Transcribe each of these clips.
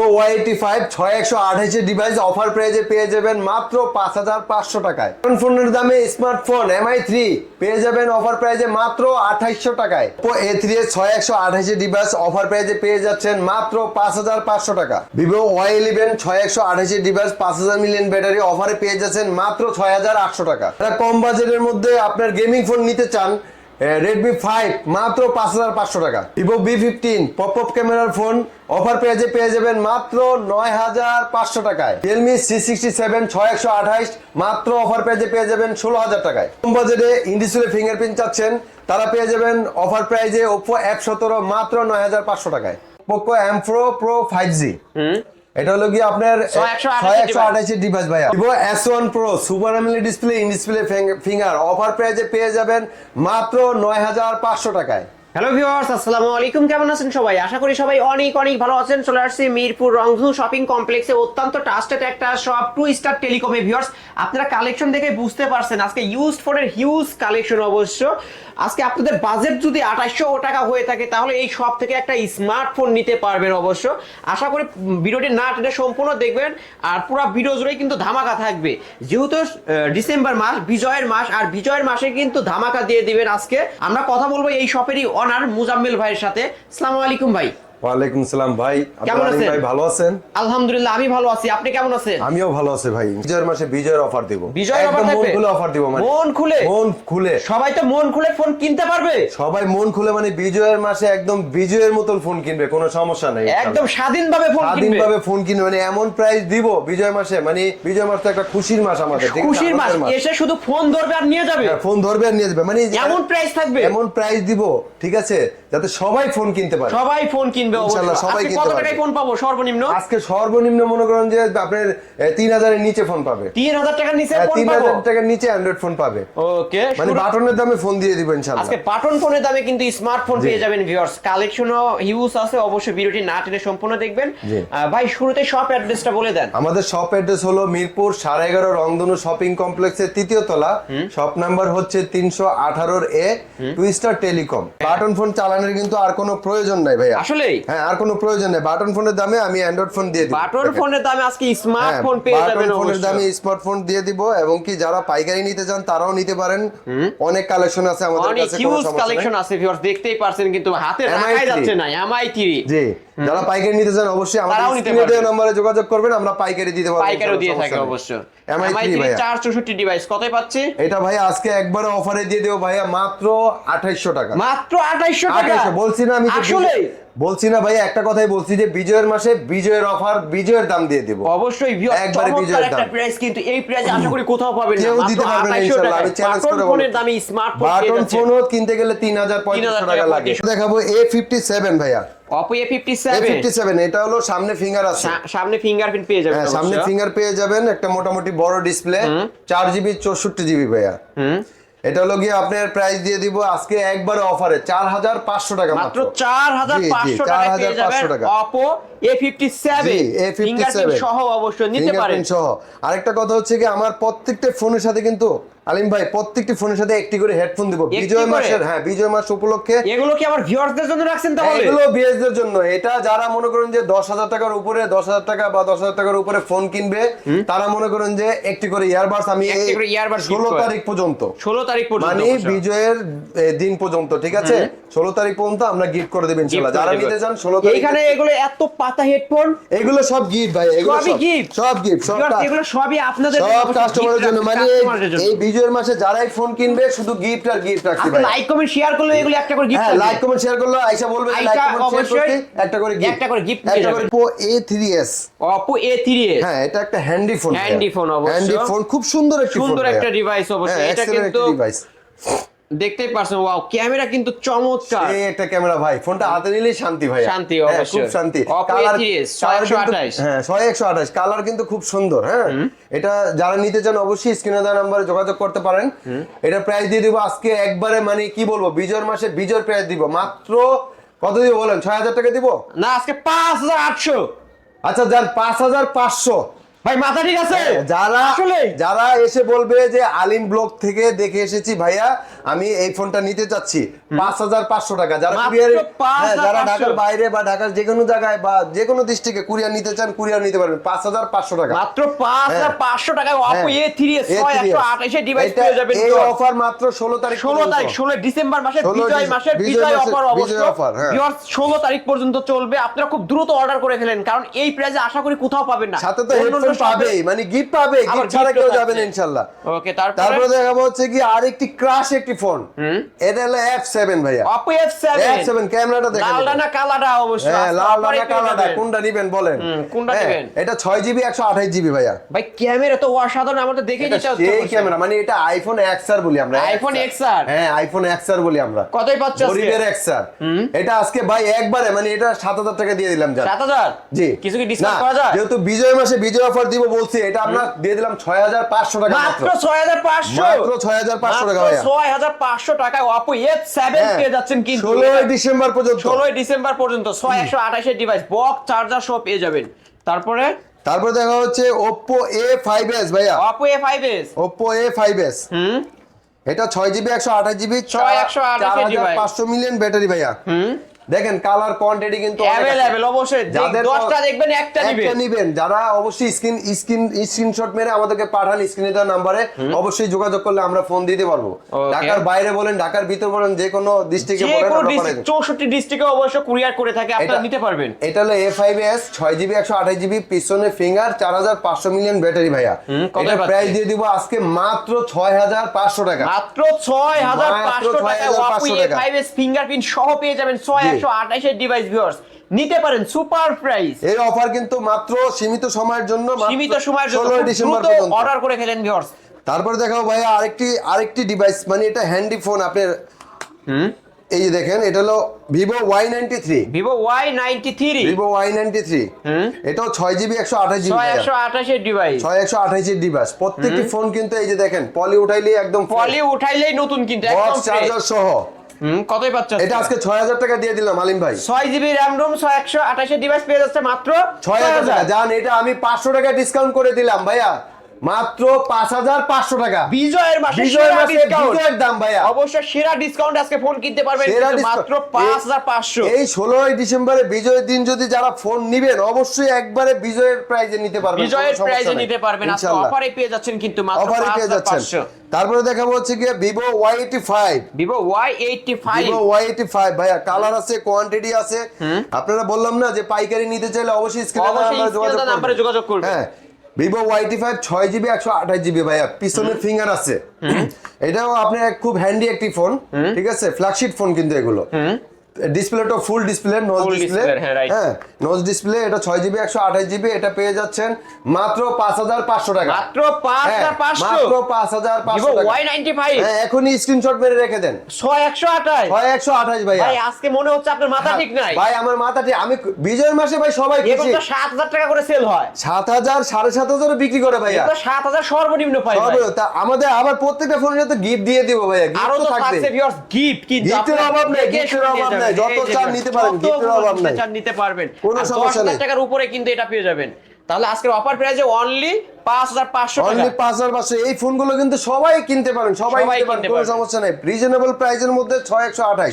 Vivo Y eighty five ছয় একশো আঠাইশের ডিভাইস অফার প্রাইজে পেয়ে যাবেন মাত্র পাঁচ হাজার পাঁচশো টাকায়। ফোনের দামে স্মার্টফোন এমআই থ্রি পেয়ে যাবেন অফার প্রাইজে মাত্র আঠাইশশো টাকায়। ওপো এ থ্রি এর ছয় একশো আঠাইশের ডিভাইস অফার প্রাইজে পেয়ে যাচ্ছেন মাত্র পাঁচ হাজার পাঁচশো টাকা। ভিভো ওয়াই ইলেভেন ছয় একশো আঠাইশের ডিভাইস পাঁচ হাজার মিলিয়ন ব্যাটারি অফারে পেয়ে যাচ্ছেন মাত্র ছয় হাজার আটশো টাকা। কম বাজেটের মধ্যে আপনার গেমিং ফোন নিতে চান রেডমি ফাইভ মাত্র পাঁচ হাজার পাঁচশো টাকা। Vivo V fifteen pop up ক্যামেরার ফোন অফার পেজে পেয়ে যাবেন মাত্র নয় হাজার পাঁচশো টাকায়। রিয়েলমি সি সিক্সটি সেভেন ছয় একশো আঠাইশ মাত্র অফার পেজে পেয়ে যাবেন ষোলো হাজার টাকায়। কম বাজেটে ইন্ডিসপ্লে ফিঙ্গারপ্রিন্ট চাচ্ছেন, তারা পেয়ে যাবেন অফার প্রাইজে ওপো অ্যাপ সতেরো, মাত্র নয় হাজার পাঁচশো টাকায়। Poco M pro pro five G এটা হলো কি আপনার 128 ছয় একশো আঠাইশের ডিভাইস ভাইয়া। Vivo S one pro super AMOLED display in display finger offer প্রাইজে পেয়ে যাবেন মাত্র নয় হাজার পাঁচশো টাকায়। হ্যালো ভিউয়ার্স আসসালামু আলাইকুম। কেমন আছেন সবাই? আশা করি সবাই অনেক অনেক ভালো আছেন। চলে আসছি মিরপুর রংধু শপিং কমপ্লেক্সে অত্যন্ত ট্রাস্টেড একটা শপ টু স্টার টেলিকমে ভিউয়ার্স আপনারা কালেকশন দেখে বুঝতে পারছেন, আজকে ইউজ ফোনের হিউজ কালেকশন অবশ্য। আজকে আপনাদের বাজেট যদি আঠাশশো টাকা হয়ে থাকে, তাহলে এই শপ থেকে একটা স্মার্টফোন নিতে পারবেন অবশ্য। আশা করি ভিডিওটি না টেনে সম্পূর্ণ দেখবেন, আর পুরো ভিডিও জুড়েই কিন্তু ধামাকা থাকবে। যেহেতু ডিসেম্বর মাস, বিজয়ের মাস, আর বিজয়ের মাসে কিন্তু ধামাকা দিয়ে দিবেন আজকে। আমরা কথা বলব এই শপেরই অনার মুজাম্মেল ভাইয়ের সাথে। সালামু আলাইকুম ভাই। ওয়ালাইকুম সালাম ভাই কেমন আছেন? ভাই ভালো আছেন? আলহামদুলিল্লাহ আমি ভালো আছি। আপনি কেমন আছেন? আমিও ভালো আছি ভাই। বিজয়ের মাসে বিজয়ের অফার দেব। বিজয়ের একদম মন খুলে অফার দিব মানে। মন খুলে? মন খুলে। সবাই তো মন খুলে ফোন কিনতে পারবে? সবাই মন খুলে মানে বিজয়ের মাসে একদম বিজয়ের মতন ফোন কিনবে কোনো সমস্যা নেই। একদম স্বাধীনভাবে ফোন কিনবে। স্বাধীনভাবে ফোন কিনবে মানে এমন প্রাইস দিব বিজয় মাসে। মানে বিজয় মাস তো একটা খুশির মাস আমাদের খুশির মাস। এসে শুধু ফোন ধরবে আর নিয়ে যাবে? হ্যাঁ, ফোন ধরবে আর নিয়ে যাবে। মানে এমন প্রাইস থাকবে? এমন প্রাইস দিব ঠিক আছে? যাতে সবাই ফোন কিনতে পারে। সবাই ফোন কিনবে ইনশাআল্লাহ, সবাই কিনতে কত টাকায় ফোন পাবো? সর্বনিম্ন? আজকে সর্বনিম্ন মনে করেন যে আপনার তিন হাজারের নিচে ফোন পাবে। তিন হাজার টাকার নিচে হ্যাঁ, ফোন তিন পাবো? হাজার টাকার নিচে অ্যান্ড্রয়েড ফোন পাবে। ওকে মানে বাটনের দামে ফোন দিয়ে দিব ইনশাল্লাহ। আজকে বাটন ফোনের দামে কিন্তু স্মার্টফোন পেয়ে যাবেন ভিউয়ার্স কালেকশনও হিউজ আছে অবশ্যই ভিডিওটি না টেনে সম্পূর্ণ দেখবেন। ভাই শুরুতে শপ অ্যাড্রেসটা বলে দেন। আমাদের শপ অ্যাড্রেস হলো মিরপুর সাড়ে এগারো রংধনু শপিং কমপ্লেক্সের তৃতীয় তলা। শপ নাম্বার হচ্ছে তিনশো আঠারোর এ Two Star Telecom button phone চালানোর কিন্তু আর কোনো প্রয়োজন নাই ভাইয়া। আসলে হ্যাঁ আর কোনো প্রয়োজন নাই। বাটন ফোনের দামে আমি অ্যান্ড্রয়েড ফোন দিয়ে দিব। বাটন ফোনের দামে আজকে হ্যাঁ, স্মার্টফোন পেয়ে যাবেন বাটন ফোনের। দামে স্মার্টফোন দিয়ে দিব এবং কি যারা পাইকারি নিতে চান তারাও নিতে পারেন। অনেক কালেকশন আছে আমাদের অনেক কাছে কোনো হিউজ সমস্যা কালেকশন আছে ভিউয়ার্স দেখতেই পারছেন কিন্তু হাতে MI3 রাখাই যাচ্ছে না এমআই টিভি জি। যারা পাইকারি নিতে চান অবশ্যই আমাদের নম্বরে যোগাযোগ করবেন আমরা পাইকারি দিতে পারব পাইকারি দিয়ে থাকি অবশ্যই। অবশ্য এমআই থ্রি ভাইয়া। চার চৌষট্টি ডিভাইস কতই পাচ্ছি? এটা ভাই আজকে একবার অফারে দিয়ে দেব ভাইয়া মাত্র 2800 টাকা। মাত্র 2800 টাকা? বলছি না আমি আসলে বলছি না ভাই একটা কথাই বলছি যে বিজয়ের মাসে বিজয়ের অফার বিজয়ের দাম দিয়ে দিব। অবশ্যই একবারে বিজয়ের দাম। প্রাইস কিন্তু এই প্রাইস আশা করি কোথাও পাবেন না। কেউ দিতে পারবে না ইনশাআল্লাহ, আমি চ্যালেঞ্জ করে ফোনের বলব। দামে স্মার্টফোন বাটন ফোনও কিনতে গেলে তিন হাজার পঁয়ত্রিশশো টাকা লাগে। দেখাবো এ ফিফটি সেভেন ভাইয়া। Oppo A A57 fifty seven এটা হলো সামনে ফিঙ্গার আছে। সামনে ফিঙ্গারপ্রিন্ট পেয়ে যাবেন হ্যাঁ সামনে ফিঙ্গার পেয়ে যাবেন একটা মোটামুটি বড় ডিসপ্লে চার জিবি চৌষট্টি জিবি ভাইয়া। হুম। এটা হলো গিয়ে আপনার প্রাইস দিয়ে দিব আজকে একবারে অফারে চার হাজার পাঁচশো টাকা মাত্র চার হাজার জি, জি, পাঁচশো টাকা। পেয়ে 4,500 ফিফটি টাকা। Oppo A57 সেভেন A57 সহ অবশ্যই নিতে পারেন। সহ। আরেকটা কথা হচ্ছে কি আমার প্রত্যেকটা ফোনের সাথে কিন্তু আলিম ভাই প্রত্যেকটি ফোনের সাথে একটি করে হেডফোন দিব। বিজয় মাসের হ্যাঁ বিজয় মাস উপলক্ষে। এগুলো কি আমার ভিউয়ার্সদের জন্য রাখছেন তাহলে? এগুলো বিএসদের জন্য। এটা যারা মনে করেন যে দশ হাজার টাকার উপরে দশ হাজার টাকা বা দশ হাজার টাকার উপরে ফোন কিনবে তারা মনে করেন যে একটি করে ইয়ারবাডস আমি একটি করে gift ষোলো তারিখ পর্যন্ত। ষোলো তারিখ পর্যন্ত মানে বিজয়ের দিন পর্যন্ত ঠিক আছে? ষোলো তারিখ পর্যন্ত আমরা গিফট করে Gift করে যারা নিতে চান ষোলো তারিখ এইখানে এগুলো এত পাতা হেডফোন এগুলো সব গিফট ভাই এগুলো সব gift? সব গিফট সব এগুলো সবই আপনাদের সব কাস্টমারের জন্য। মানে। এই বিজয়ের মাসে যারাই ফোন কিনবে শুধু গিফট আর গিফট রাখছি আপনি ভাই। লাইক কমেন্ট শেয়ার করলে এগুলো একটা করে গিফট হ্যাঁ লাইক কমেন্ট শেয়ার করলে আয়শা বলবে লাইক কমেন্ট শেয়ার করতে একটা করে গিফট একটা করে গিফট একটা করে। Oppo A3s Oppo A3s হ্যাঁ এটা একটা হ্যান্ডি ফোন হ্যান্ডি ফোন অবশ্যই হ্যান্ডি ফোন খুব সুন্দর একটা ফোন সুন্দর একটা ডিভাইস অবশ্যই। এটা কিন্তু ডিভাইস দেখতেই পারছেন ওয়াও ক্যামেরা কিন্তু চমৎকার। এই একটা ক্যামেরা ভাই ফোনটা হাতে নিলেই শান্তি ভাই শান্তি, হ্যাঁ, অবশ্যই। খুব শান্তি কালার A3s, কালার কিন্তু 128 হ্যাঁ 128 কালার কিন্তু খুব সুন্দর হ্যাঁ। এটা যারা নিতে চান অবশ্যই স্ক্রিনে দেওয়া নাম্বারে যোগাযোগ করতে পারেন। এটা প্রাইস দিয়ে দিব আজকে একবারে মানে কি বলব বিজয়ের মাসে বিজয়ের প্রাইস দিব। মাত্র কত দিব বলেন? ছয় হাজার টাকা দিব? না আজকে পাঁচ হাজার আটশো। আচ্ছা যান পাঁচ হাজার পাঁচশো। ভাই মাথা ঠিক আছে? যারা যারা এসে বলবে যে আলিম ব্লগ থেকে দেখে এসেছি ভাইয়া আমি এই ফোনটা নিতে চাচ্ছি। পাঁচ হাজার পাঁচশো টাকা। যারা কুরিয়ার যারা ঢাকার বাইরে বা ঢাকার যে কোনো জায়গায় বা যে কোনো ডিস্ট্রিক্টে কুরিয়ার নিতে চান কুরিয়ার নিতে পারবেন। পাঁচ হাজার পাঁচশো টাকা। মাত্র পাঁচ হাজার হ্যাঁ। পাঁচশো অপো এ হ্যাঁ। থ্রি ছয় A3s একশো আঠাশে ডিভাইস পেয়ে যাবেন এই অফার মাত্র ষোলো তারিখ ষোলো তারিখ ষোলো ডিসেম্বর মাসের 16 বিজয় মাসের বিজয় অফার অবশ্য বিজয় offer, হ্যাঁ। ষোলো তারিখ পর্যন্ত চলবে। আপনারা খুব দ্রুত অর্ডার করে ফেলেন কারণ এই প্রাইসে আশা করি কোথাও পাবেন না। সাথে তো অন্য পাবেই মানে গিফট পাবে গিফট ছাড়া কেউ যাবে না ওকে তারপরে? তারপরে দেখাবো হচ্ছে কি আরেকটি ক্রাশ একটি ফোন এটা হলো ভাইয়া। ক্যামেরাটা দেখেন লালডা এটা। না কালাডা অবশ্য হ্যাঁ কোনটা নিবেন বলেন? কোনটা হ্যাঁ, নিবেন? এটা ছয় জিবি একশো আঠাশ জিবি ভাইয়া। ভাই ক্যামেরা তো অসাধারণ আমার তো সেই ক্যামেরা মানে এটা আইফোন এক্সআর বলি আমরা আইফোন XR হ্যাঁ আইফোন বলি আমরা। কতই পাচ্ছে গরিবের এক্সআর এটা আজকে ভাই একবারে মানে এটা সাত হাজার টাকা দিয়ে দিলাম জি। কিছু কি ডিসকাউন্ট করা যায়? যেহেতু বিজয় মাসে বিজয় অফার দিব বলছি এটা আমরা দিয়ে দিলাম ছয় হাজার পাঁচশো টাকা মাত্র মাত্র। ছয় হাজার পাঁচশো? মাত্র 6,500 টাকা টাকায় সেভেন হ্যাঁ, পেয়ে যাচ্ছেন কিন্তু? ষোলোই ডিসেম্বর পর্যন্ত। ষোলোই ডিসেম্বর পর্যন্ত ছয় একশো আঠাশের ডিভাইস বক্স চার্জার সব পেয়ে যাবেন। তারপরে? তারপর দেখা হচ্ছে ফাইভ এস ভাইয়া। Oppo A five S Oppo A five S hmm. এটা ছয় জিবি একশো আঠাশ জিবি ছয় একশো আঠাশ device। পাঁচশো মিলিয়ন ব্যাটারি ভাইয়া। হুম। দেখেন কালার কোয়ান্টিটি কিন্তু। অ্যাভেলেবেল অবশ্যই। যাদের দশটা দেখবেন একটা নেবেন একটা নিবেন। যারা অবশ্যই স্ক্রিন স্ক্রিন স্ক্রিনশট মেরে আমাদেরকে পাঠান স্ক্রিনে দেওয়া নাম্বারে অবশ্যই যোগাযোগ করলে আমরা ফোন দিতে পারব। ঢাকার বাইরে বলেন ঢাকার ভিতর বলেন যে কোনো ডিস্ট্রিক্টে বলেন। চৌষট্টি ডিস্ট্রিক্টে অবশ্য কুরিয়ার করে থাকে আপনারা নিতে পারবেন। এটা হলো এ ফাইভ এস ছয় জিবি একশো আঠাশ জিবি পিছনে ফিঙ্গার চার হাজার পাঁচশো মিলিয়ন ব্যাটারি ভাইয়া। এটা প্রাইস দিয়ে দিব আজকে মাত্র ছয় হাজার পাঁচশো টাকা। মাত্র ছয় হাজার পাঁচশো টাকায় 6,500 টাকা। ফাইভ এস ফিঙ্গারপ্রিন্ট সহ পেয়ে যাবেন ছয় জি। একশো আঠাশের ডিভাইস ভিউয়ার্স নিতে পারেন সুপার প্রাইস এই অফার কিন্তু মাত্র সীমিত সময়ের জন্য সীমিত সময়ের জন্য ডিসেম্বর পর্যন্ত। অর্ডার করে ফেলেন ভিউয়ার্স তারপর দেখাও ভাইয়া আরেকটি আরেকটি ডিভাইস মানে এটা হ্যান্ডি ফোন আপনার এই যে দেখেন এটা হলো Vivo Y ninety three Vivo Y ninety three Vivo Y ninety three hmm. এটাও ছয় জিবি একশো আঠাশ জিবি একশো আঠাশের ডিভাইস ছয় একশো আঠাশের ডিভাইস প্রত্যেকটি ফোন কিন্তু এই যে দেখেন পলি উঠাইলে একদম পলি উঠাইলেই নতুন কিন্তু চার্জার সহ। হুম কতই পাচ্ছ এটা আজকে ছয় হাজার টাকা দিয়ে দিলাম আলিম ভাই। ছয় জিবি র্যাম রুম ছয় একশো আঠাশের ডিভাইস পেয়ে যাচ্ছে মাত্র ছয় হাজার টাকা। জান এটা আমি পাঁচশো টাকা ডিসকাউন্ট করে দিলাম ভাইয়া। মাত্র পাঁচ হাজার পাঁচশো টাকা। বিজয়ের মাসে বিজয়ের মাসে বিজয়ের দাম ভাইয়া। অবশ্য সেরা ডিসকাউন্ট আজকে ফোন কিনতে পারবেন মাত্র পাঁচ হাজার পাঁচশো। এই ষোলোই ডিসেম্বরে বিজয়ের দিন যদি যারা ফোন নিবেন অবশ্যই একবারে বিজয়ের প্রাইজে নিতে পারবেন বিজয়ের প্রাইজে নিতে পারবেন। আজকে অফারে পেয়ে যাচ্ছেন কিন্তু মাত্র অফারে পেয়ে যাচ্ছেন। তারপরে দেখাবো হচ্ছে গিয়ে Vivo Y eighty five Vivo Y eighty five Vivo Y eighty five ভাইয়া। কালার আছে কোয়ান্টিটি আছে। আপনারা বললাম না যে পাইকারি নিতে চাইলে অবশ্যই স্ক্রিনে যোগাযোগ করবেন। হ্যাঁ। ভিভো ওয়াইটি ফাইভ ছয় জিবি একশো আঠাশ জিবি ভাইয়া। পিছনে ফিঙ্গার আছে। এটাও আপনার খুব হ্যান্ডি একটি ফোন ঠিক আছে? ফ্ল্যাগশিপ ফোন কিন্তু এগুলো। ডিসপ্লেটা ফুল ডিসপ্লে নোজ ডিসপ্লে হ্যাঁ, হ্যাঁ নোজ ডিসপ্লে এটা ছয় জিবি একশো আঠাশ জিবি এটা পেয়ে যাচ্ছেন মাত্র পাঁচ হাজার পাঁচশো টাকা। মাত্র হ্যাঁ, মাত্র পাঁচ হাজার পাঁচশো হ্যাঁ এখনই স্ক্রিনশট মেরে রেখে দেন। ছয় একশো আঠাশ। ছয় একশো আঠাশ ভাই আজকে মনে হচ্ছে আপনার মাথা ঠিক নাই। ভাই আমার মাথা ঠিক আমি বিজয়ের মাসে ভাই সবাই খুশি। সাত হাজার টাকা করে সেল হয়। সাত হাজার সাড়ে সাত হাজার বিক্রি করে ভাইয়া। সাত হাজার সর্বনিম্ন পাই। তা আমাদের আবার প্রত্যেকটা ফোনের সাথে গিফট দিয়ে দিব ভাইয়া। গিফট তো থাকবে। গিফট Gift এর অভাব নেই, শুনে অভাব নেই। যত চান নিতে পারেন, গিফটের অভাব নিতে চান নিতে পারবেন কোনো সমস্যা 10,000 নেই। টাকার উপরে কিন্তু এটা পেয়ে যাবেন তাহলে আজকের অফার প্রাইসে অনলি এই ফোনগুলো কিন্তু সবাই কিনতে পারেন সবাই সবাই কিনতে পারেন কোনো সমস্যা নেই। রিজনেবল প্রাইসের মধ্যে ছয় একশো আঠাশ।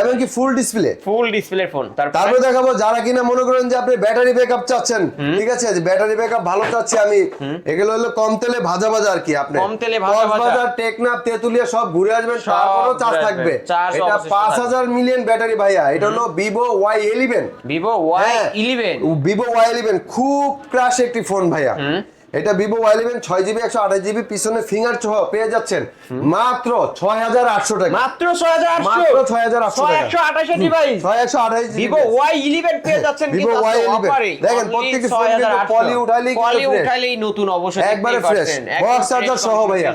এবং কি full display full display phone তারপরে তারপরে দেখাবো যারা কিনা মনে করেন যে আপনি ব্যাটারি ব্যাকআপ চাচ্ছেন ঠিক আছে? ব্যাটারি ব্যাকআপ ভালো চাচ্ছি আমি এগুলো হলো কম তেলে ভাজা ভাজা আর কি আপনি। কম তেলে ভাজা ভাজা। তেতুলিয়া সব ঘুরে আসবেন তারপরেও চার্জ থাকবে। এটা পাঁচ হাজার মিলিয়ন ব্যাটারি ভাইয়া। এটা হলো Vivo Y eleven Vivo Y. Eleven Vivo Y eleven খুব ক্রাশ একটি ফোন ভাইয়া। এটা ভিভো ওয়াই ইলেভেন ছয় জিবি একশো আঠাশ জিবি পিছনে ফিঙ্গার সহ পেয়ে যাচ্ছেন মাত্র ছয় হাজার আটশো টাকা। মাত্র ছয় হাজার আটশো? মাত্র 6,800 ছয় টাকা। একশো আঠাশের ডিভাইস ছয় একশো আঠাশ ভিভো ওয়াই ইলেভেন পেয়ে যাচ্ছেন কিন্তু Y11 অফারে দেখেন, প্রত্যেকটি ফোন কিন্তু poly উঠাইলেই পলি। উঠাইলেই নতুন অবশ্যই একবারে fresh। Box charger সহ ভাইয়া।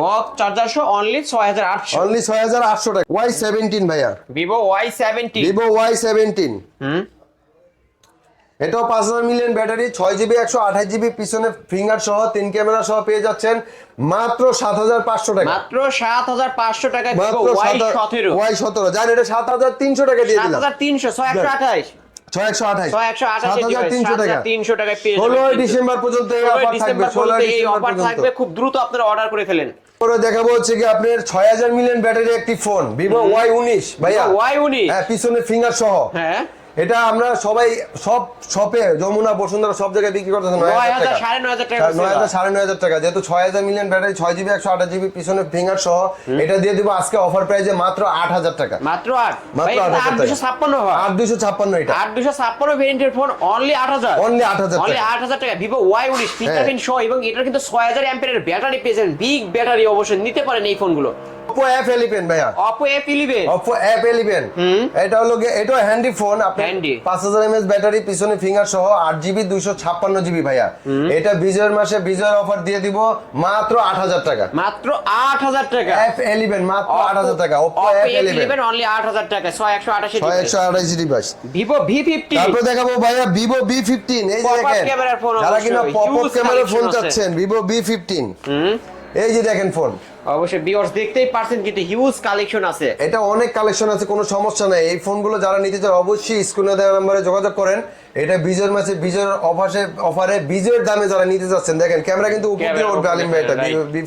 বক্স চার্জার সহ অনলি ছয় হাজার আটশো। অনলি ছয় হাজার আটশো টাকা। ওয়াই সেভেন্টিন ভাইয়া। Vivo Y seventy Vivo Y seventeen hmm. এটাও পাঁচ হাজার মিলিয়ন ব্যাটারি ছয় জিবি একশো আঠাশ জিবি পিছনে ফিঙ্গার সহ তিন ক্যামেরা সহ পেয়ে যাচ্ছেন মাত্র সাত হাজার পাঁচশো টাকা। মাত্র সাত হাজার পাঁচশো টাকা ওয়াই সতেরো। জান এটা সাত হাজার তিনশো টাকা দিয়ে দিলাম। তিনশো ছয় একশো আঠাশ। খুব দ্রুত আপনারা অর্ডার করে ফেলেন। পরে দেখাবো হচ্ছে কি আপনার ছয় হাজার মিলিয়ন ব্যাটারি একটি ফোন ভিভো ওয়াই উনিশ ভাইয়া। ওয়াই উনিশ। হ্যাঁ পিছনে ফিঙ্গার সহ। হ্যাঁ। এটা আমরা সবাই সব শপে যমুনা বসুন্ধরা সব জায়গায় বিক্রি করতেছে নয় হাজার হাজার সাড়ে নয় হাজার টাকা নয় হাজার সাড়ে নয় হাজার টাকা। যেহেতু ছয় হাজার মিলিয়ন ব্যাটারি ছয় জিবি একশো আঠাশ জিবি পিছনে ফিঙ্গার সহ এটা দিয়ে দিব আজকে অফার প্রাইজে মাত্র আট হাজার টাকা। মাত্র আট? মাত্র আট হাজার দুশো ছাপ্পান্ন হয়। আট দুশো ছাপ্পান্ন এটা। আট দুশো ছাপ্পান্ন ভেরিয়েন্টের ফোন অনলি আট হাজার। Only 8,000 অনলি টাকা। আট হাজার টাকা। ভিভো ওয়াই উনিশ ফিঙ্গারপ্রিন্ট সহ এবং এটার কিন্তু ছয় হাজার অ্যাম্পিয়ারের ব্যাটারি পেয়েছেন বিগ ব্যাটারি অবশ্যই নিতে পারেন এই ফোনগুলো এলিভেন ভাইয়া। ওপো এফ এলিভেন এটা হলো এটাও হ্যান্ডি ফোন আপনি ব্যাটারি পিছনে ফিঙ্গার সহ আট জিবি দুইশো ছাপ্পান্ন জিবি ভাইয়া। এটা বিজয়ের মাসে বিজয়ের অফার দিয়ে দিব মাত্র আট হাজার টাকা। মাত্র আট হাজার টাকা? এফ এলিভেন মাত্র আট হাজার টাকা টাকা ভি তারপর দেখাবো ভাইয়া এই যে দেখেন যারা কিনা পপ আপ ক্যামেরার ফোন চাচ্ছেন ভিভো বি ফিফটিন এই যে দেখেন ফোন অবশ্যই বিয়ার্স দেখতেই পারছেন কিন্তু হিউজ কালেকশন আছে। এটা অনেক কালেকশন আছে, কোনো সমস্যা নাই। এই ফোনগুলো যারা নিতে চান অবশ্যই স্ক্রিনে দেওয়া নম্বরে যোগাযোগ করেন। এটা বিজয়ের মাসে বিজয়ের অফারে অফারে বিজয়ের দামে যারা নিতে যাচ্ছেন দেখেন ক্যামেরা কিন্তু উপর দিয়ে উঠবে আলিম ভাই এটা বি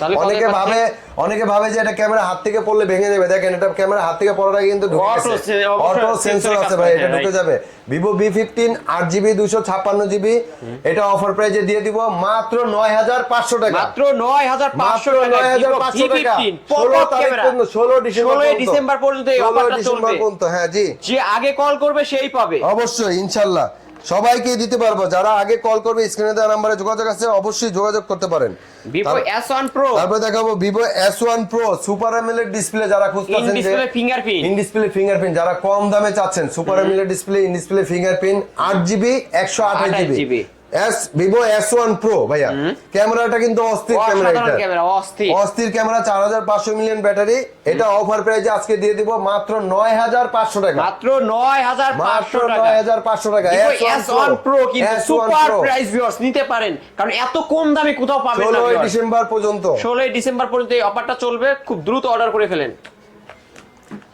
তাহলে কত অনেকে ভাবে অনেকে ভাবে যে এটা ক্যামেরা হাত থেকে পড়লে ভেঙে যাবে। দেখেন এটা ক্যামেরা হাত থেকে পড়ার আগে কিন্তু অটো সেন্সর আছে ভাই এটা ঢুকে যাবে। ভিভো বি ফিফটিন আট জিবি দুশো ছাপ্পান্ন জিবি এটা অফার প্রাইজে দিয়ে দিব মাত্র নয় হাজার পাঁচশো টাকা। মাত্র নয় হাজার পাঁচশো মাত্র টাকা 9,500 টাকা। 16 16 তারিখ পর্যন্ত, 16 ডিসেম্বর। ডিসেম্বর পর্যন্ত 16 ডিসেম্বর পর্যন্ত, হ্যাঁ জি। যে আগে কল করবে সেই পাবে। অবশ্যই ইনশাল্লাহ। ইনশাল্লাহ সবাইকে দিতে পারব। যারা আগে কল করবে স্ক্রিনে দেওয়া নাম্বারে যোগাযোগ আছে অবশ্যই যোগাযোগ করতে পারেন। ভিভো S1 Pro তারপর দেখাবো Vivo S1 Pro super AMOLED display যারা খুঁজতেছেন যে display fingerprint in display fingerprint যারা কম দামে চাচ্ছেন super AMOLED display in display fingerprint 8GB 128GB S Vivo S one pro ভাইয়া। ক্যামেরাটা কিন্তু অস্থির ক্যামেরা এটা। অস্থির। অস্থির ক্যামেরা চার হাজার পাঁচশো মিলিয়ন ব্যাটারি। এটা অফার প্রাইজে আজকে দিয়ে দিব মাত্র নয় হাজার পাঁচশো টাকা। মাত্র নয় হাজার মাত্র নয় হাজার পাঁচশো টাকা। এস ওয়ান প্রো কিন্তু S1 সুপার প্রাইস ভিউয়ার্স নিতে পারেন। কারণ এত কম দামে কোথাও পাবেন না ষোলোই ডিসেম্বর পর্যন্ত। ষোলোই ডিসেম্বর পর্যন্ত এই অফারটা চলবে। খুব দ্রুত অর্ডার করে ফেলেন।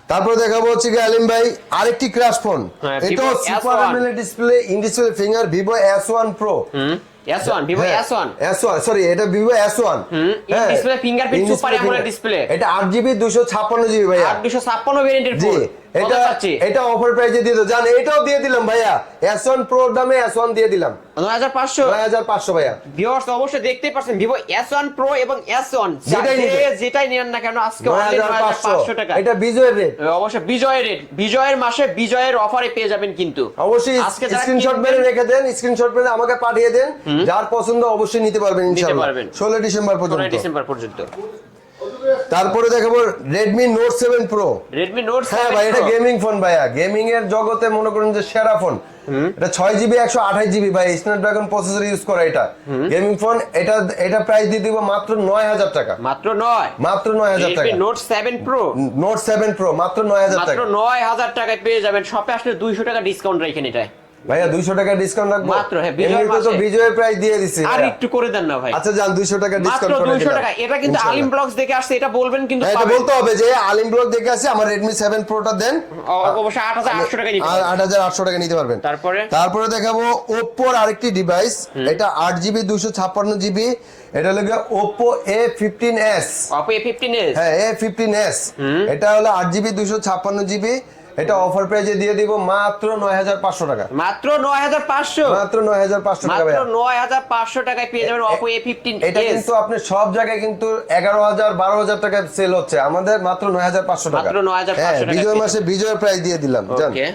তারপর দেখাবো হচ্ছে কি আলিম ভাই আরেকটি ক্রাশ ফোন এটা এটাও super AMOLED display in display finger Vivo S one pro S one Vivo sorry এটা ভিভো এটা জিবি ভাই আট দুশো ছাপ্পান্ন ভেরিয়েন্টের জি। ফোন এটা এটা অফার প্রাইজে দিয়ে দাও। জান এটাও দিয়ে দিলাম ভাইয়া। দামে দিয়ে দিলাম। নয় হাজার পাঁচশো? নয় হাজার পাঁচশো ভাইয়া। ভিউয়ার্স অবশ্যই দেখতেই পাচ্ছেন এবং যেটাই নেন না কেন আজকে পাঁচশো। 9,500 টাকা। এটা বিজয়ের রেট অবশ্যই বিজয়ের রেট বিজয়ের মাসে বিজয়ের অফারে পেয়ে যাবেন কিন্তু। অবশ্যই স্ক্রিনশট মেরে রেখে দেন স্ক্রিনশট মেরে আমাকে পাঠিয়ে দেন। যার পছন্দ অবশ্যই নিতে পারবেন ইনশাআল্লাহ। পারবেন। ষোলো ডিসেম্বর পনেরোই পর্যন্ত ডিসেম্বর পর্যন্ত। তারপরে দেখাবো Redmi Note seven pro Redmi Note হ্যাঁ ভাই এটা গেমিং ফোন ভাইয়া। গেমিং এর জগতে মনে করেন যে সেরা ফোন এটা ছয় জিবি একশো আঠাশ জিবি ভাই স্ন্যাপড্রাগন প্রসেসর ইউজ করা এটা। গেমিং ফোন এটা এটা প্রাইস দিয়ে দিব মাত্র নয় হাজার টাকা। মাত্র নয়? মাত্র নয় হাজার টাকা। Note seven pro Note seven pro মাত্র নয় হাজার টাকা। নয় হাজার টাকায় পেয়ে যাবেন। শপে আসলে দুইশো টাকা ডিসকাউন্ট রাখেন এটাই ভাইয়া দুইশো টাকা ডিসকাউন্ট রাখব? মাত্র, হ্যাঁ, তো বিজয়ের প্রাইস দিয়ে দিছি আর একটু করে দেন না ভাই। আচ্ছা যান দুইশো টাকা ডিসকাউন্ট করে দুইশো টাকা এটা কিন্তু আলিম ব্লগস দেখে আসছে এটা বলবেন কিন্তু হ্যাঁ, এটা বলতে হবে যে আলিম ব্লগ দেখে আছে আমার সেভেন প্রোটা দেন। অবশ্যই আট হাজার আটশো টাকা নিতে আর আট হাজার আটশো টাকা নিতে পারবেন। তারপরে? তারপরে দেখাবো আরেকটি ডিভাইস এটা আট জিবি দুশো ছাপ্পান্ন জিবি এটা হলো Oppo A fifteen S Oppo A fifteen S হ্যাঁ এ ফিফটিন এস এটা হলো আট জিবি দুশো ছাপ্পান্ন জিবি এটা অফার প্রাইজে দিয়ে দিব মাত্র নয় হাজার পাঁচশো টাকা। মাত্র নয় হাজার পাঁচশো? মাত্র নয় হাজার পাঁচশো টাকা মাত্র ভাইয়া। নয় হাজার পাঁচশো টাকায় পেয়ে যাবেন এ ফিফটিন এটা কিন্তু আপনি সব জায়গায় কিন্তু এগারো হাজার বারো হাজার টাকা সেল হচ্ছে। আমাদের মাত্র নয় হাজার পাঁচশো টাকা। মাত্র 9,500 হ্যাঁ টাকা বিজয় মাসে বিজয় প্রাইস দিয়ে দিলাম জান। ওকে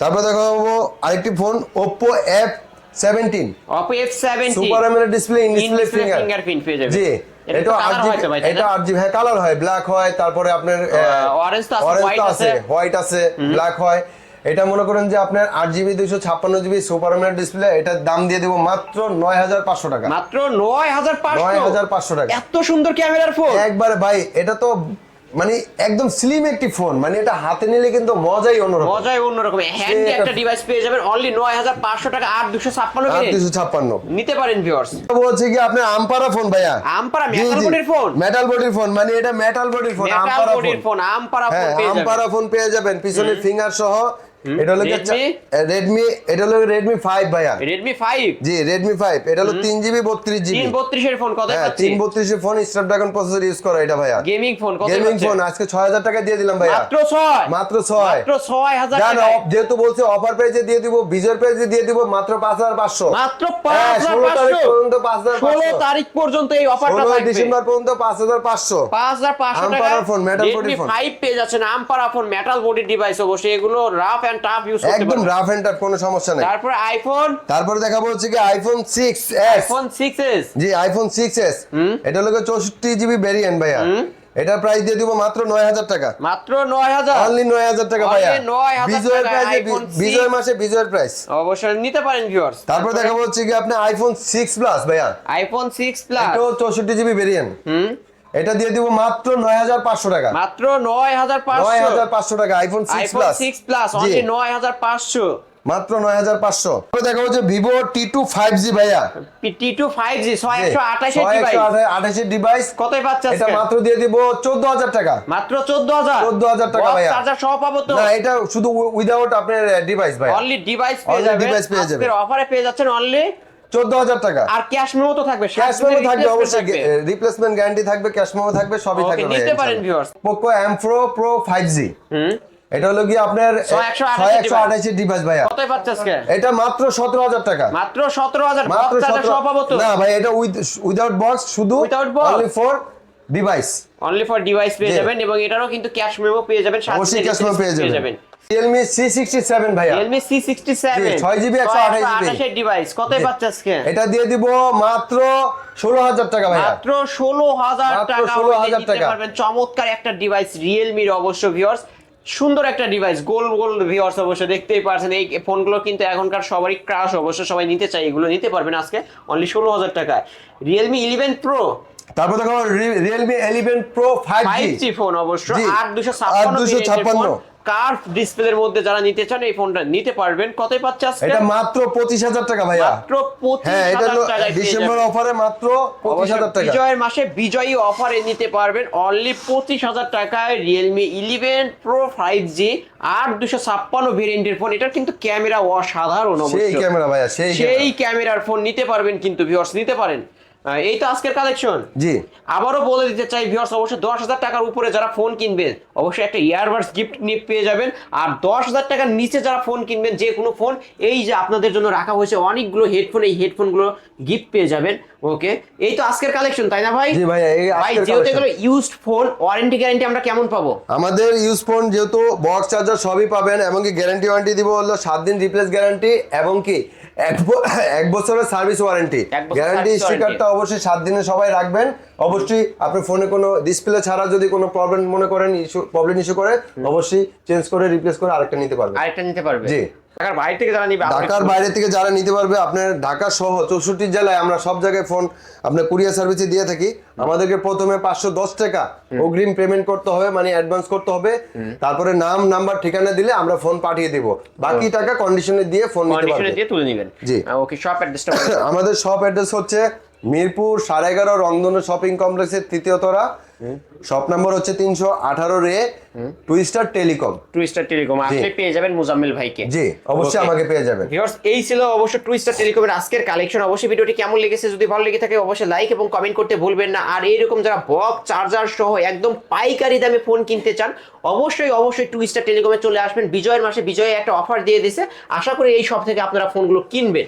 তারপর দেখাবো আরেকটি phone seventeen Oppo F seventy super AMOLED display in display finger fingerprint পেয়ে যাবেন। জি। এটা হয় এটা? হ্যাঁ কালার হয় ব্ল্যাক হয় তারপরে আপনার অরেঞ্জ তো আছে। হোয়াইট আছে। ব্ল্যাক হয়। এটা মনে করেন যে আপনার আট জিবি দুইশো ছাপ্পান্ন জিবি সুপার ডিসপ্লে এটার দাম দিয়ে দেবো মাত্র নয় হাজার পাঁচশো টাকা। মাত্র নয় হাজার নয় হাজার পাঁচশো টাকা। এত সুন্দর ক্যামেরার ফোন একবারে ভাই এটা তো মানে একদম স্লিম একটি ফোন মানে এটা হাতে নিলে কিন্তু মজাই অন্যরকম। মজাই অন্যরকম। হ্যান্ডি একটা- ডিভাইস পেয়ে যাবেন অনলি নয় হাজার পাঁচশো টাকা আট দুশো ছাপ্পান্ন আট দুশো ছাপ্পান্ন। নিতে পারেন ভিউয়ার্স বলছে কি আপনি আমপারা ফোন ভাইয়া। আমপারা মেটাল body-র ফোন? মেটাল বডির ফোন মানে এটা মেটাল বডির ফোন আমপারা বডির ফোন আমপারা ফোন পেয়ে যাবেন। আমপারা ফোন পেয়ে যাবেন। পিছনে ফিঙ্গার সহ এটা হলো রেডমি এটা হলো রেডমি ফাইভ ভাইয়া। Redmi five G Redmi five এটা হলো তিন জিবি বত্রিশ জিবি। বত্রিশের ফোন কত হ্যাঁ তিন বত্রিশের ফোন স্ন্যাপড্রাগন প্রসেসর ইউজ করা এটা ভাইয়া। গেমিং ফোন গেমিং ফোন আজকে ছয় হাজার টাকা দিয়ে দিলাম ভাইয়া। মাত্র ছয়? মাত্র ছয়। মাত্র ছয় হাজার যেহেতু বলছে অফার প্রাইসে দিয়ে দিব বিজয় প্রাইসে দিয়ে দিব মাত্র পাঁচ হাজার পাঁচশো। মাত্র হ্যাঁ, পাঁচ হাজার 16 তারিখ পর্যন্ত 5,500 ষোলো তারিখ পর্যন্ত এই অফারটা থাকবে। ডিসেম্বর পর্যন্ত পাঁচ হাজার পাঁচশো। পাঁচ হাজার পাঁচশো টাকা phone, body Redmi phone. Five পেয়ে যাচ্ছেন আমপারা ফোন মেটাল বডি ডিভাইস অবশ্যই। এগুলো রাফ এন্ড টাফ ইউজ করতে একদম রাফ এন্ড টাফ কোনো সমস্যা নেই। তারপরে আইফোন তারপরে দেখাবো হচ্ছে কি iPhone six S iPhone six S জি আইফোন সিক্স এস এটা হলো চৌষট্টি জিবি ভ্যারিয়েন্ট ভাইয়া। এটার প্রাইস দিয়ে দিব মাত্র নয় হাজার টাকা। মাত্র নয় হাজার? অনলি নয় হাজার টাকা ভাইয়া। 9,000 বিজয়ের প্রাইসে বিজয় মাসে বিজয়ের প্রাইস অবশ্যই নিতে পারেন ভিউয়ার্স তারপর দেখাবো হচ্ছে কি আপনি আইফোন সিক্স প্লাস ভাইয়া। আইফোন সিক্স প্লাস এটাও চৌষট্টি জিবি ভেরিয়েন্ট হুম। এটা দিয়ে দিব মাত্র নয় হাজার পাঁচশো টাকা। মাত্র নয় হাজার নয় পাঁচশো হাজার পাঁচশো টাকা iPhone six iPhone plus six plus only নয় হাজার পাঁচশো। মাত্র নয় হাজার পাঁচশো। দেখা হচ্ছে Vivo T two five G ভাইয়া। T two five G. আঠাশের ডিভাইস ডিভাইস কতই পাচ্ছে এটা মাত্র দিয়ে দিব চোদ্দ হাজার টাকা। মাত্র চোদ্দ হাজার। 14,000 টাকা ভাইয়া। চার্জার সহ পাবো তো। না এটা শুধু উইদাউট আপনার ডিভাইস ভাই অনলি ডিভাইস পেয়ে যাবেন। device পেয়ে যাবেন। অফারে পেয়ে যাচ্ছেন অনলি চোদ্দ হাজার টাকা। আর ক্যাশ মেমো তো থাকবে ক্যাশ মেমো থাকবে অবশ্যই রিপ্লেসমেন্ট গ্যারান্টি থাকবে ক্যাশ মেমো থাকবে সবই থাকবে নিতে পারেন viewers। Poco M pro pro five G hmm. এটা হলো কি আপনার একশো আঠাশি ডিভাইস ভাইয়া। এটা মাত্র সতেরো হাজার টাকা। মাত্র সতেরো হাজার মাত্র তো না ভাই এটা উইথ উইদাউট বক্স শুধু box? Only for device only for device পেয়ে যাবেন এবং এটারও কিন্তু ক্যাশ মেমো পেয়ে যাবেন অবশ্যই ক্যাশ মেমো পেয়ে যাবেন। সিক্সটি সেভেন ভাইয়া। Seven G, 6GB, 128GB device কতই পাচ্ছে আজকে? এটা দিয়ে দিব মাত্র ষোলো হাজার টাকা ভাইয়া। মাত্র ষোলো হাজার মাত্র টাকা 16,000 হইলে টাকা। পারবেন। চমৎকার একটা ডিভাইস রিয়েলমির অবশ্য ভিউয়ার্স সুন্দর একটা ডিভাইস গোল গোল ভিউয়ার্স অবশ্য দেখতেই পারছেন। এই ফোনগুলো কিন্তু এখনকার সবারই ক্রাশ অবশ্য সবাই নিতে চাই এগুলো নিতে পারবেন আজকে। অনলি ষোলো হাজার টাকায়। রিয়েলমি ইলেভেন প্রো তারপর দেখো Realme eleven pro five G phone অবশ্য। আট দুশো ছাপ্পান্ন 8256 কার্ভ ডিসপ্লের মধ্যে যারা নিতে চান এই ফোনটা নিতে পারবেন। পাচ্ছে আজকে? এটা মাত্র পঁচিশ হাজার টাকা ভাইয়া। মাত্র পঁচিশ হ্যাঁ এটা পেয়ে ডিসেম্বর অফারে মাত্র পঁচিশ অবশ্যই হাজার টাকা। বিজয়ের মাসে বিজয়ী অফারে নিতে পারবেন। অনলি পঁচিশ হাজার টাকায় Realme eleven pro five G আর দুশো ছাপ্পান্ন ভেরিয়েন্টের ফোন এটার কিন্তু ক্যামেরা অসাধারণ সেই ক্যামেরা ভাইয়া সেই ক্যামেরার ফোন নিতে পারবেন কিন্তু ভিউয়ার্স নিতে পারেন। এই তো আজকের কালেকশন জি। আবারও বলে দিতে চাই ভিউয়ার্স অবশ্যই দশ হাজার টাকার উপরে যারা ফোন কিনবেন অবশ্যই একটা ইয়ারবাডস গিফট নিয়ে পেয়ে যাবেন। আর দশ হাজার টাকার নিচে যারা ফোন কিনবেন যে কোনো ফোন এই যে আপনাদের জন্য রাখা হয়েছে অনেকগুলো হেডফোন এই হেডফোনগুলো গিফট পেয়ে যাবেন। ওকে এই তো আজকের কালেকশন তাই না ভাই? জি এই ভাই যেহেতু। এগুলো ইউজড ফোন ওয়ারেন্টি গ্যারান্টি আমরা কেমন পাবো? আমাদের ইউজ ফোন যেহেতু বক্স চার্জার সবই পাবেন এমনকি গ্যারান্টি ওয়ারেন্টি দিব হলো সাত দিন রিপ্লেস গ্যারান্টি এবং কি এক বছরের সার্ভিস ওয়ারেন্টি। গ্যারান্টি স্টিকারটা অবশ্যই সাত দিনে সবাই রাখবেন। অবশ্যই আপনি ফোনে কোনো ডিসপ্লে ছাড়া যদি কোনো প্রবলেম মনে করেন ইস্যু প্রবলেম ইস্যু করে অবশ্যই চেঞ্জ করে রিপ্লেস করে আরেকটা নিতে পারবেন। আরেকটা নিতে পারবে জি। ঢাকার বাইরে থেকে যারা নিবে ঢাকার বাইরে থেকে যারা নিতে পারবে আপনার ঢাকা সহ চৌষট্টি জেলায় আমরা সব জায়গায় ফোন আপনার কুরিয়ার সার্ভিসে দিয়ে থাকি। আমাদেরকে প্রথমে পাঁচশো দশ টাকা অগ্রিম পেমেন্ট করতে হবে মানে অ্যাডভান্স করতে হবে। তারপরে নাম নাম্বার ঠিকানা দিলে আমরা ফোন পাঠিয়ে দিব। বাকি টাকা কন্ডিশনে দিয়ে ফোন নিতে পারবে। দিয়ে তুলে নেবেন। জি। ওকে শপ অ্যাড্রেসটা আমাদের শপ অ্যাড্রেস হচ্ছে মিরপুর সাড়ে এগারো রংধনু শপিং কমপ্লেক্সের তৃতীয় তলা। শপ নাম্বার হচ্ছে তিনশো আঠারো রে Two Star Telecom. Two Star Telecom আসলে পেয়ে যাবেন মুজাম্মেল ভাইকে। জি অবশ্যই আমাকে পেয়ে যাবেন। ভিউয়ার্স এই ছিল অবশ্য টু স্টার টেলিকমের আজকের কালেকশন অবশ্যই ভিডিওটি কেমন লেগেছে যদি ভালো লেগে থাকে অবশ্যই লাইক এবং কমেন্ট করতে ভুলবেন না। আর এইরকম যারা বক্স চার্জার সহ একদম পাইকারি দামে ফোন কিনতে চান অবশ্যই অবশ্যই টু স্টার টেলিকমে চলে আসবেন। বিজয়ের মাসে বিজয় একটা অফার দিয়ে দিছে। আশা করি এই সব থেকে আপনারা ফোনগুলো কিনবেন।